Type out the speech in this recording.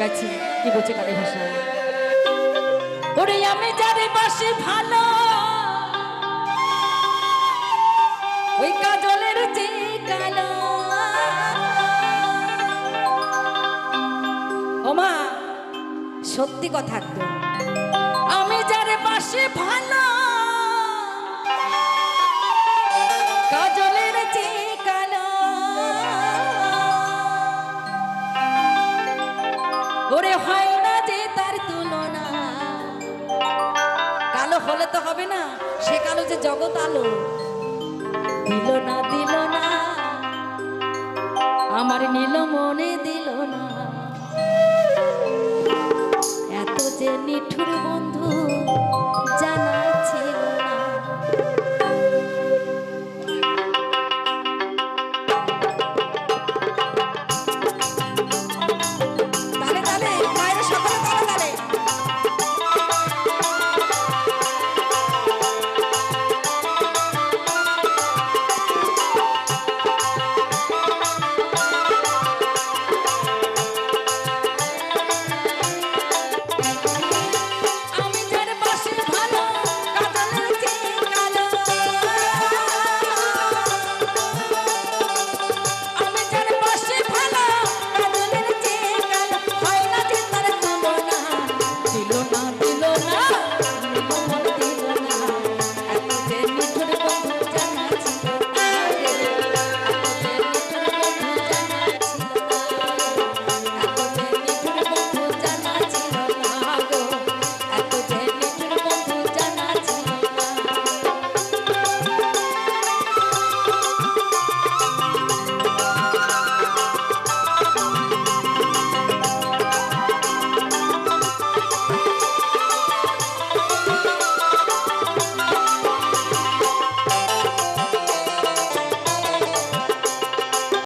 গাইছি, কি বলছে কালী ভাষা ওরে আমি যারে বাসি ভালো, ওই কাজলের যে কালো ওমা সত্যি কথা আমি যারে বাসি ভালো ওরে হয় না যে তার তুলনা। কালো হলে তো হবে না, সে কালো যে জগৎ আলো। দিল না দিল না, আমার নীল মনে দিল